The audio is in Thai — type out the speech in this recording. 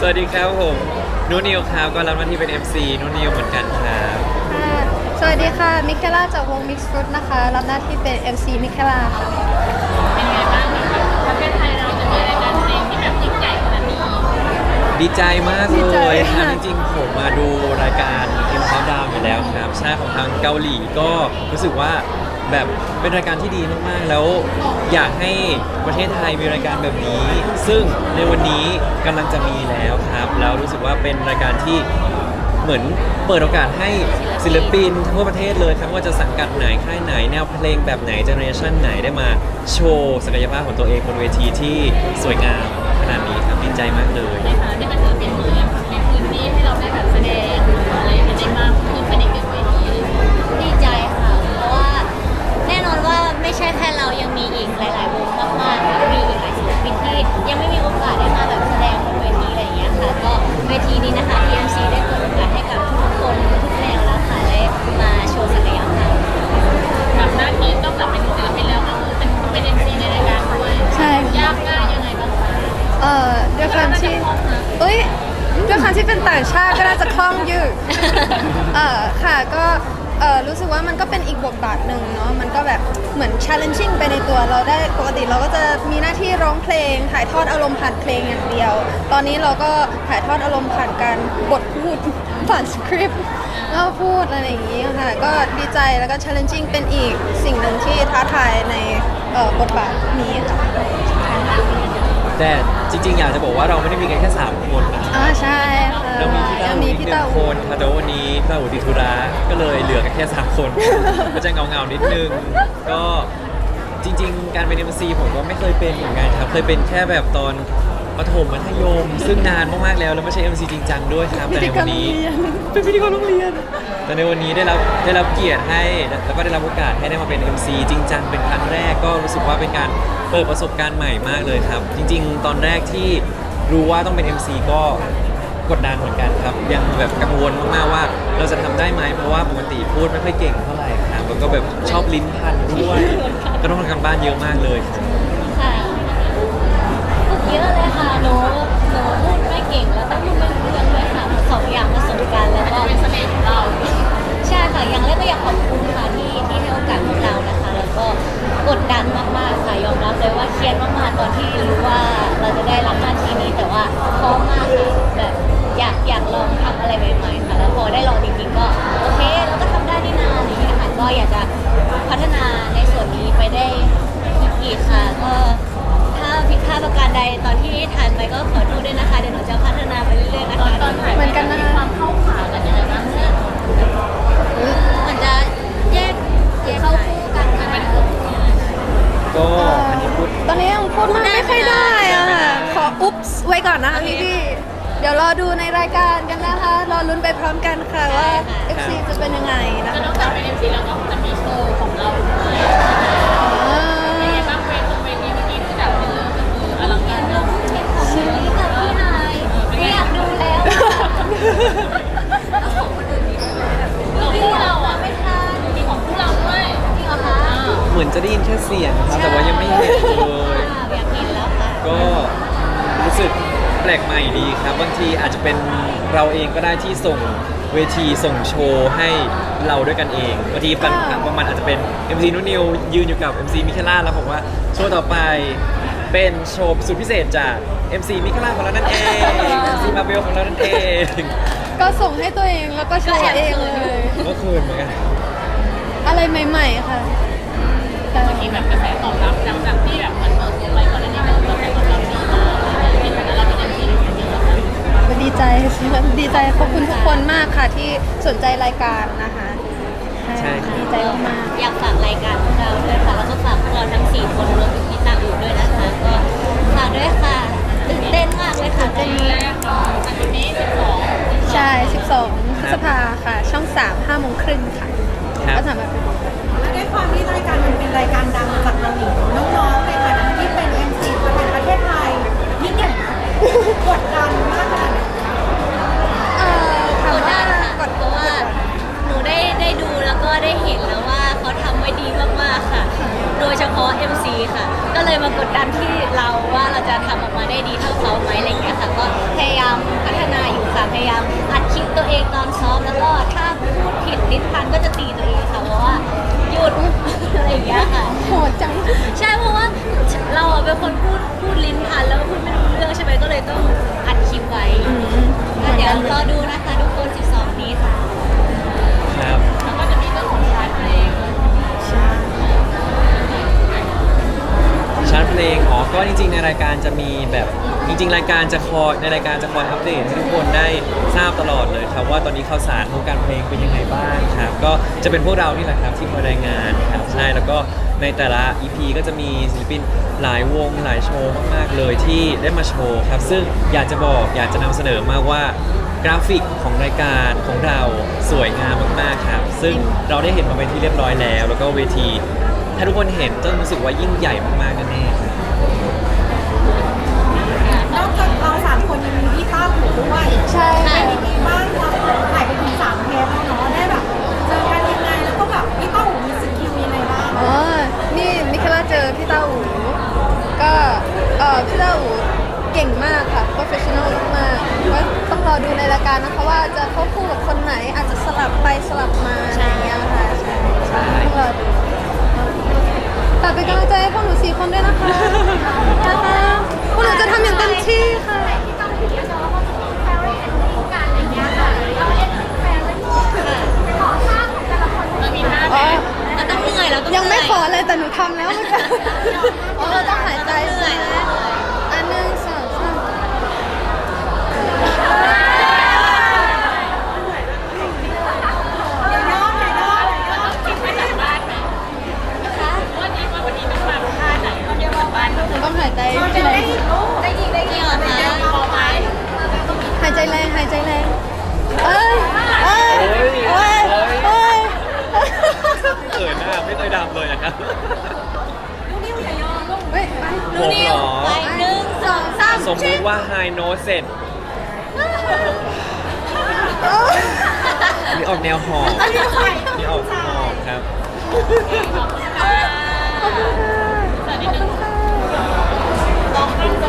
สวัสดีครับผมนูนิวครับก็รับหน้าที่เป็น MC นูนิวเหมือนกันครับค่ะสวัสดีค่ะ มิเคล่าจากวง Mix Fruit นะคะ รับหน้าที่เป็น MC มิเคล่าค่ะ เป็นไงบ้างคะประเทศไทยเราจะมีรายการเพลงที่แบบยิ่งใหญ่ขนาดนี้ ดีใจมากดีใจเลยครับค่ะจริงๆผมมาดูรายการ i m p o u n d Down อยู่แล้วครับใช่ของทางเกาหลีก็รู้สึกว่า แบบเป็นรายการที่ดีมากๆ แล้วอยากให้ประเทศไทยมีรายการแบบนี้ ซึ่งในวันนี้กำลังจะมีแล้วครับ แล้วรู้สึกว่าเป็นรายการที่เหมือนเปิดโอกาสให้ศิลปินทั่วประเทศเลยครับว่าจะสังกัดไหนค่ายไหนแนวเพลงแบบไหนเจเนอเรชันไหนได้มาโชว์ศักยภาพของตัวเองบนเวทีที่สวยงาม ด้วยความที่เป็นต่างชาติก็น่าจะคล่องอยู่เอ่อค่ะก็เอ่อรู้สึกว่ามันก็เป็นอีกบทบาทหนึ่งเนาะมันก็แบบเหมือน challenging ไปในตัวเราได้ปกติเราก็จะมีหน้าที่ร้องเพลง ถ่ายทอดอารมณ์ผ่านเพลงอย่างเดียว ตอนนี้เราก็ถ่ายทอดอารมณ์ผ่านการบทพูดผ่านสคริปต์แล้วพูดอะไรอย่างนี้ค่ะก็ดีใจแล้วก็ challenging เป็นอีกสิ่งหนึ่งที่ท้าทายในเอ่อบทบาทนี้ค่ะ แต่จริงๆ อยากจะบอกว่าเราไม่ได้มีกันแค่3คนนะอ่าใช่ค่ะเรามีพี่ยัตางหูมีอีกพี่หนึ่ตางคหูนค่ะแต่ว่าวันนี้พี่ตาหูติดธุระก็เลยเหลือกันแค่3คน ก็จะเงาๆนิดนึง ก็จริง ๆ การเป็น MC ผมก็ไม่เคยเป็นเหมือนกันครับ เคยเป็นแค่แบบตอนประถมมัธยม ซึ่งนานมากๆแล้วแล้วไม่ใช่ MC จริงจังด้วยครับแต่ในวันนี้ เป็นพิธีกรโรงเรียน แต่ในวันนี้ได้รับได้รับเกียรติให้แล้วก็ได้รับโอกาสให้ได้มาเป็น MC จริงจังเป็นครั้งแรกก็รู้สึกว่าเป็นการเปิดประสบการณ์ใหม่มากเลยครับ จริง ๆ ตอนแรกที่รู้ว่าต้องเป็น MC ก็กดดันเหมือนกันครับ ยังแบบกังวลมากๆว่า เราจะทำได้ไหมเพราะว่าปกติพูดไม่ค่อยเก่งเท่าไหร่ครับแล้วก็แบบชอบลิ้นพันด้วยก็ต้องทำการบ้านเยอะมากเลยครับ ค่ะฝึกเยอะเลยค่ะหนูหนูพูดไม่เก่งแล้วก็พูดไม่รู้เรื่องด้วยค่ะ สองอย่างผสมกันแล้วก็เป็นเสน่ห์ของเราใช่ค่ะอย่างแรกก็อยากขอบคุณค่ะที่ที่ให้โอกาสพวกเรานะคะ แล้วก็กดดันมากๆค่ะยอมรับเลยว่าเครียดมากๆตอนที่รู้ว่าเราจะได้รับหน้าที่นี้แต่ว่าพร้อมมากค่ะแบบอยากอยากลองทำอะไรใหม่ๆค่ะแล้วพอได้ลองจริงๆก็โอเคเราก็ทำได้นี่นาอะไรอย่างเงี้ย ออุ๊บส์ไว้ก่อนนะคะพี่พี่ๆเดี๋ยวรอดูในรายการกันนะคะ รอลุ้นไปพร้อมกันค่ะว่า FC จะเป็นยังไงนะจะคะนอกจากเป็นเอ็มซีแล้วก็จะมีโชว์ของเราด้วยอ่าเป็นไงบ้างเวทีเวทีเมื่อกี้ที่แบบเป็นเรื่องก็คืออลังการเนาะของชีวิตกับพี่นายไม่อยากดูแล้วเราคู่เราอะไม่ทันมีของคู่เราด้วยจริงเหรอคะเหมือนจะได้ยินแค่เสียงครับแต่ว่ายังไม่เห็นเลยอยากเห็นแล้วค่ะก็รู้ สึกแปลกใหม่ดีครับ บางทีอาจจะเป็นเราเองก็ได้ที่ส่งเวทีส่งโชว์ให้เราด้วยกันเองบางทีปัญหาบางมันอาจจะเป็น MC นุนิวยืนอยู่กับ MC มิเคล่าแล้วบอกว่าโชว์ต่อไปเป็นโชว์สุดพิเศษจาก MC มิเคล่าของเรานั่นเอง MC มาเบลของเรานั่นเองก็ส่งให้ตัวเองแล้วก็โชว์เองเลย ก็คืนเหมือนกันอะไรใหม่ ๆ ค่ะ แต่มีแบบกระแสตอบรับหลังจากที่แบบมันเปิดตัว ที่สนใจรายการนะคะใช่ครับ ดีใจมากอยากฝากรายการพวกเราด้วยค่ะแล้วก็ฝากพวกเราทั้ง4คนรวมถึงพี่ตาอูด้วยนะคะ ก็ฝากด้วยค่ะตื่นเต้นมากเลยค่ะตอนนี้แรกจากวันนี้12ๆใช่ 12พฤษภาค่ะ ช่อง 3 5โมงครึ่งค่ะ ครับ ก็สามารถไปดูด้วยความที่รายการมันเป็นรายการดังจากเกาหลีน้องๆใน อะไรอย่างเงี้ยค่ะ โหดจัง ใช่เพราะว่าเราอะเป็นคนพูดพูดลิ้นพันแล้วพูดไม่รู้เรื่องใช่ไหมก็เลยต้องอัดคลิปไว้ก็เดี๋ยวรอดูนะคะทุกคน 12 นี้ค่ะ ครับ แล้วก็จะมีเรื่องของชาร์ตเพลงชาร์ตเพลงอ๋อก็จริงๆในรายการจะมีแบบ จริง ๆ รายการจะคอยในรายการจะคอยอัปเดตให้ทุกคนได้ทราบตลอดเลยครับว่าตอนนี้ข่าวสารวงการเพลงเป็นยังไงบ้างครับก็จะเป็นพวกเรานี่แหละครับที่คอยรายงานครับใช่แล้วก็ในแต่ละ EP ก็จะมีศิลปินหลายวงหลายโชว์มากๆเลยที่ได้มาโชว์ครับซึ่งอยากจะบอกอยากจะนำเสนอมากว่ากราฟิกของรายการของเราสวยงามมากๆครับซึ่งเราได้เห็นมาเป็นที่เรียบร้อยแล้ว แล้วก็เวที ถ้าทุกคนเห็นต้องรู้สึกว่ายิ่งใหญ่มากๆแน่ๆครับ พี่ต้าหูด้วยใช่เป็นยังไงบ้างเราถ่ายไปถึงสามเทปแล้วเนาะได้แบบเจอกันยังไงแล้วก็แบบพี่ต้าหูมีสกิลยังไงบ้างอ๋อ นี่มิคาร่าเจอพี่เต้าอูก็เออพี่เต้าอูเก่งมากค่ะ professional มากๆก็ต้องรอดูในรายการนะคะว่าจะเข้าคู่กับคนไหนอาจจะสลับไปสลับมาอะไรอย่างเงี้ยค่ะใช่ใช่ต้องรอดูฝากเป็นกำลังใจให้พวกหนูสี่คนด้วยนะคะนะคะพวกหนูจะทำอย่างเต็มที่ แต่หนูทำแล้วเมื่อกี้อ๋อเราต้องหายใจใช่ไหมอัน ไม่เคยดำเลยนะครับ ลูกนิ้วอย่ายอมลูกเฮ้ไปลูกนิ้วหไปหนึ่งสองสามสมมติว่าไฮโนเสร็จอันนี้ออกแนวหอมนี่ออกหอมครับ สวัสดีค่ะลองตั้งใจ